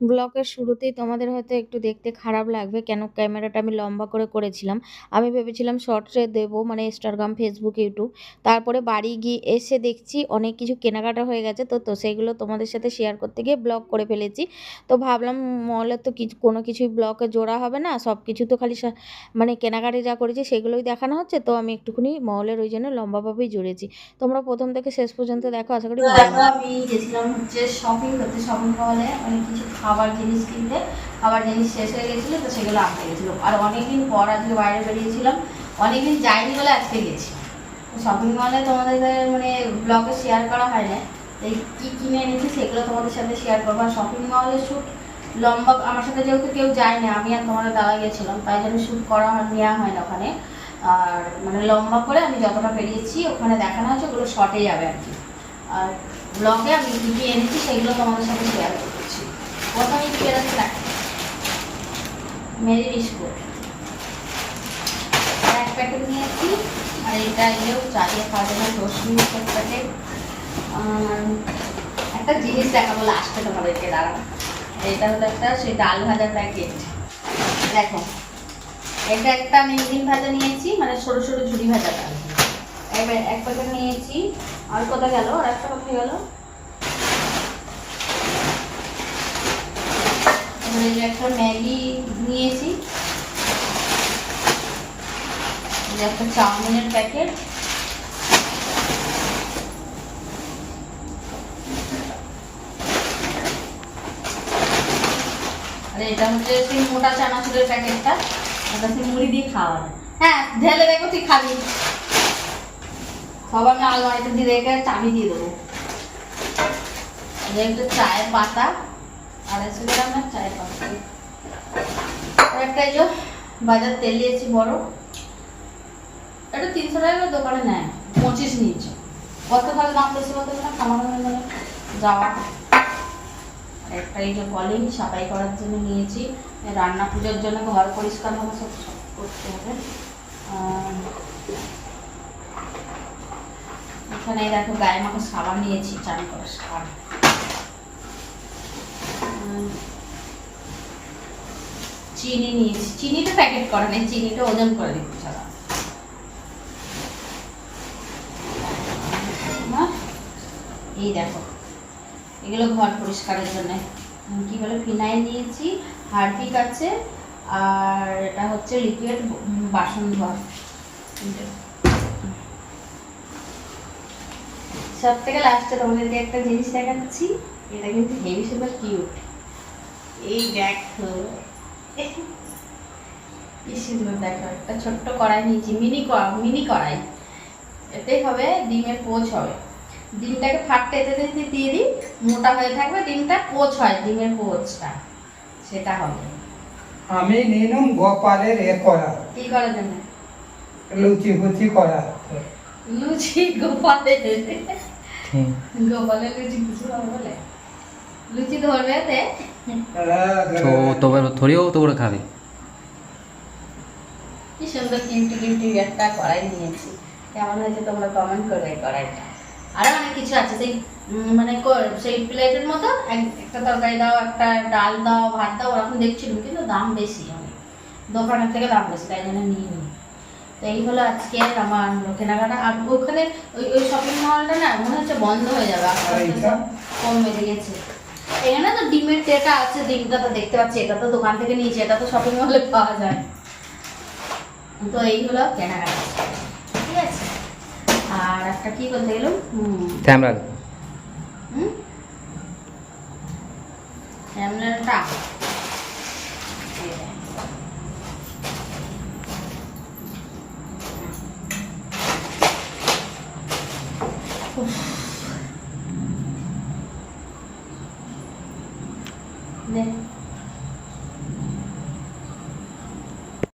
ব্লগের শুরুতেই তোমাদের হয়তো একটু দেখতে খারাপ লাগবে কেন ক্যামেরাটা আমি লম্বা করে করেছিলাম। আমি ভেবেছিলাম শর্টসে দেবো মানে ইনস্টাগ্রাম ফেসবুক ইউটিউব তারপরে বাড়ি গিয়ে এসে দেখছি অনেক কিছু কেনাকাটা হয়ে গেছে তো তো সেগুলো তোমাদের সাথে শেয়ার করতে গিয়ে ব্লগ করে ফেলেছি। তো ভাবলাম মলের তো কিছু কোনো কিছুই ব্লগে জোড়া হবে না সব কিছু তো খালি মানে কেনাকাটি যা করেছি সেগুলোই দেখানো হচ্ছে তো আমি একটুখানি মলের ওই জন্য লম্বাভাবেই জুড়েছি। তোমরা প্রথম থেকে শেষ পর্যন্ত দেখো আশা করি আমি গেছিলাম হচ্ছে শপিং করতে শপিং মলে অনেক কিছু খাবার জিনিস কিনতে, খাবার জিনিস শেষ হয়ে গেছিল, তো সেগুলো আনতে গেছিল। আর অনেকদিন পর আজকে বাইরে বেরিয়েছিলাম, অনেকদিন যাইনি বলে আজকে গেছি। শপিং মলে তোমাদের মানে ব্লগে শেয়ার করা হয় না এই কী কিনে এনেছি সেগুলো তোমাদের সাথে শেয়ার করব। আর শপিং মলে শ্যুট লম্বা, আমার সাথে যেহেতু কেউ যায় না, আমি আর তোমাদের দাদা গেছিলাম, তাই জন্য শ্যুট করা হয় নেওয়া হয় না ওখানে। আর মানে লম্বা করে আমি যতটা পেরিয়েছি ওখানে দেখানো হচ্ছে ওগুলো শর্টে যাবে আর কি। আর ব্লগে আমি কী কী এনেছি, সেগুলো তোমাদের সাথে শেয়ার করছি প্রথমে কী এনেছি দেখ মেরি বিস্কুট এক প্যাকেট নিয়েছি, আর এটা এলেও চালিয়ে খাওয়া যাবে দশ মিনিট এক প্যাকেট একটা জিনিস দেখাবো লাস্টে তোমাদেরকে দাঁড়ানো এটা হলো একটা সেই ডাল ভাজা প্যাকেট দেখো, এটা একটা আমি ইঞ্জিন ভাজা নিয়েছি মানে সরু সরু ঝুড়ি ভাজাটা এবার এক প্যাকেট নিয়েছি, আর কোথায় গেল? আর একটা কোথায় গেল? যে একটা ম্যাগি নিয়েছি। একটা চাউমিনের প্যাকেট। আর এটা হচ্ছে সেই মোটা চানাচুরের প্যাকেটটা। ওটা সেই মুড়ি দিয়ে খাওয়া হ্যাঁ। ঢেলে দেখো তুই খাবি। সব আমি আলমারিতে দিয়ে রেখে চাবি দিয়ে দেবো। একটা চায়ের পাতা। আড়াইশো চায়ের পাতা আর একটা এই বাজার তেল নিয়েছি বড়। এটা তিনশো টাকা দোকানে নেয়। পঁচিশ নিয়েছে। কত তাহলে দাম বেশি বলতে খামার যাওয়া একটা এই যে কলিং, সাফাই করার জন্য নিয়েছি। রান্না পুজোর জন্য ঘর পরিষ্কার হবে, সব করতে হবে। এখানে দেখো গায়ে মাখা সাবান নিয়েছি, চান করার সাবান। চিনি নিয়েছি। চিনিটা প্যাকেট করা নেই, চিনিটা ওজন করে ছাড়া এই দেখো, এগুলো ঘর পরিষ্কারের জন্য। কি বলে, ফিনাইল নিয়েছি, হারপিক আছে, আর এটা হচ্ছে লিকুইড বাসন ঘর। সব থেকে লাস্টে তোমাদেরকে একটা জিনিস দেখাচ্ছি, এটা কিন্তু হেভি সুপার কিউট এই দেখো। কি সুন্দর দেখো একটা ছোট্ট কড়াই নিয়েছি মিনি মিনি কড়াই। এতেই হবে ডিমের পোচ হবে। ডিমটাকে ফাটতে যেতে দিয়ে দিই মোটা হয়ে থাকবে ডিমটা পোচ হয় ডিমের পোচটা। সেটা হবে। আমি নিলাম গোপালের এ করা কি করার জন্য? লুচি ফুচি করা। লুচি গোপালের। গোপালের লুচি কিছু হবে বলে। লুচি ধরবে তে? তো তোমার থরিও তো করে খাবে। কি সুন্দর একটা কড়াই নিয়েছি। কেমন হয়েছে তোমরা কমেন্ট করবে এই কড়াইটা। আরও অনেক কিছু আছে সেই মানে সেই প্লেটের মতো একটা তরকারি দাও একটা ডাল দাও ভাত দাও ওরকম দেখছিলাম কিন্তু দাম বেশি অনেক। দোকানের থেকে দাম বেশি তাই জন্য নিয়ে নিই তো এই হলো আজকে আমার কেনাকাটা আর ওখানে ওই ওই শপিং মলটা না মনে হচ্ছে বন্ধ হয়ে যাবে। কম গেছে। এখানে তো ডিমের ট্রেটা আছে ডিমটা তো দেখতে পাচ্ছি এটা তো দোকান থেকে নিয়েছি এটা তো শপিং মলে পাওয়া যায়। তো এই হলো কেনাকাটা। ঠিক আছে? আর একটা কি বলতে গেলাম হুম। ক্যামেরা ক্যামেরাটা ね。